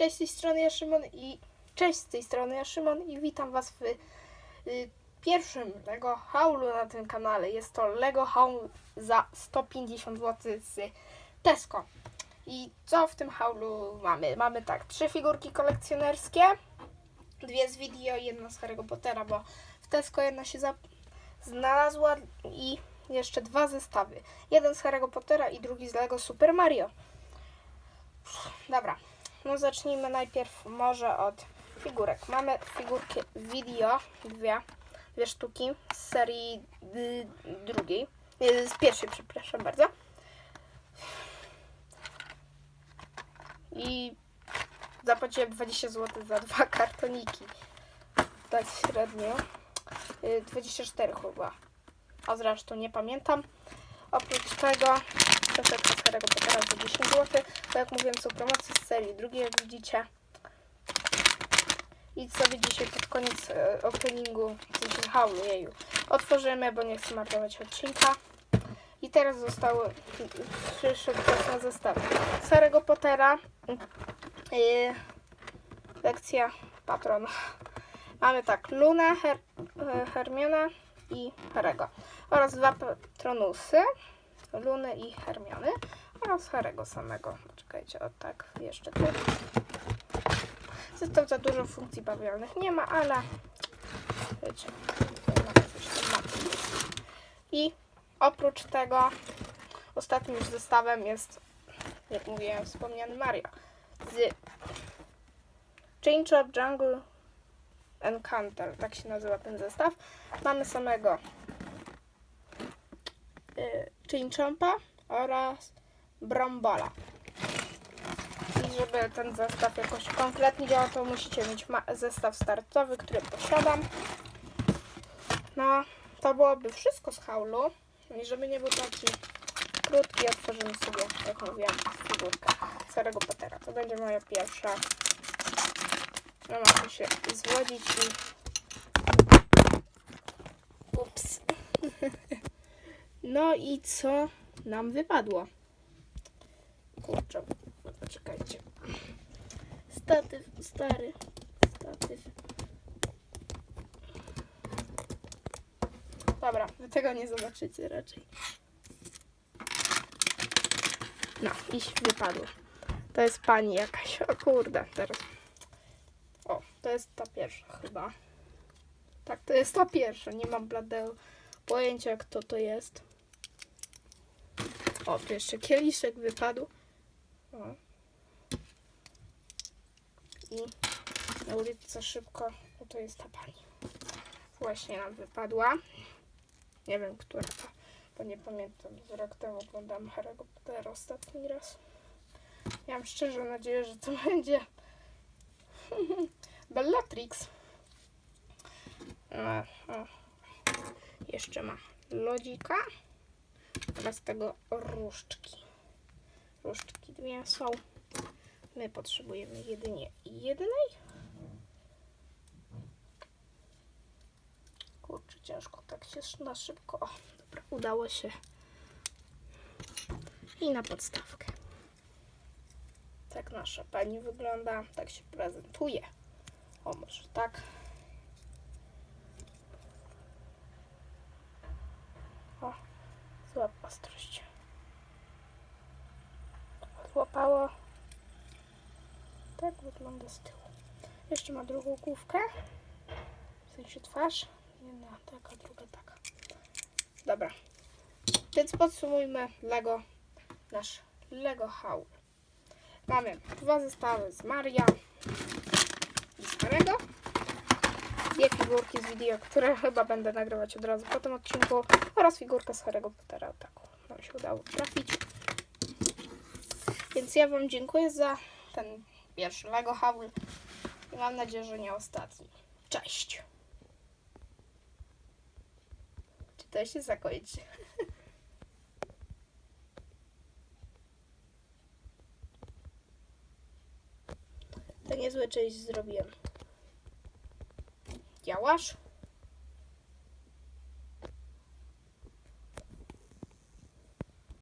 Cześć z tej strony ja Szymon i cześć z tej strony ja Szymon i witam was w y, pierwszym Lego haulu na tym kanale. Jest to Lego haul za 150 zł z Tesco. I co w tym haulu mamy? Mamy tak, trzy figurki kolekcjonerskie, dwie z video i jedna z Harry'ego Pottera, bo w Tesco jedna się znalazła i jeszcze dwa zestawy. Jeden z Harry'ego Pottera i drugi z Lego Super Mario. Dobra, no zacznijmy najpierw może od figurek. Mamy figurki video, dwie, dwie sztuki z serii y, drugiej, y, z pierwszej, przepraszam bardzo. I zapłaciłem 20 zł za dwa kartoniki. Tak średnio. Y, 24 chyba. A zresztą nie pamiętam. Oprócz tego troszeczkę z Harry'ego Pottera za 10 zł. To jak mówiłem są promocje z serii drugiej, jak widzicie. I sobie dzisiaj pod koniec e, openingu, w sensie haulu, jeju, otworzymy, bo nie chcę marnować odcinka. I teraz zostały, przyszedł czas na zestaw z Harry'ego Pottera. Yy, lekcja patrona. Mamy tak, Lunę, Her, e, Hermionę i Harego. Oraz dwa patronusy. Luny i Hermiony oraz Harego samego. Czekajcie, o tak, jeszcze tu. Zestaw za dużo funkcji bawionych nie ma, ale wiecie. I oprócz tego ostatnim już zestawem jest, jak mówiłem, wspomniany Mario z Change of Jungle Encounter, tak się nazywa ten zestaw. Mamy samego y, Chinchompa oraz Brombola. I żeby ten zestaw jakoś konkretnie działał, to musicie mieć zestaw startowy, który posiadam. No, to byłoby wszystko z haulu. I żeby nie był taki krótki, otworzymy sobie, jak mówiłam, figurkę Starego Pottera. To będzie moja pierwsza. No, muszę się zwodzić i... Ups. No i co nam wypadło? Kurczę, no poczekajcie. Statyw, stary. Statyw. Dobra, tego nie zobaczycie raczej. No, i wypadło. To jest pani jakaś. O kurde, teraz. O, to jest ta pierwsza chyba. Tak, to jest ta pierwsza. Nie mam bladego pojęcia, kto to jest. O, tu jeszcze kieliszek wypadł. O. I na ulicy szybko, bo to jest ta pani. Właśnie nam wypadła. Nie wiem, która to, bo nie pamiętam. Z rok temu oglądam Harry'ego Pottera ostatni raz. Miałam szczerze nadzieję, że to będzie Bellatrix. E, o. Jeszcze ma lodzika oraz tego różdżki. Różdżki dwie są. My potrzebujemy jedynie jednej. Kurczę, ciężko tak się na szybko. O, dobra, udało się. I na podstawkę. Tak nasza pani wygląda, tak się prezentuje. O, może tak. O, złap ostrość. Złapało. Tak wygląda z tyłu. Jeszcze ma drugą główkę. W sensie twarz. Jedna taka, druga taka. Dobra. Więc podsumujmy Lego, nasz Lego Haul. Mamy dwa zestawy z Maria i z Harego. Dwie figurki z video, które chyba będę nagrywać od razu po tym odcinku. Oraz figurkę z Harry'ego Pottera. Taką nam się udało trafić. Więc ja Wam dziękuję za ten pierwszy Lego Haul. I mam nadzieję, że nie ostatni. Cześć! Czy to się zakończy? To niezłe część zrobiłem. Yavaş.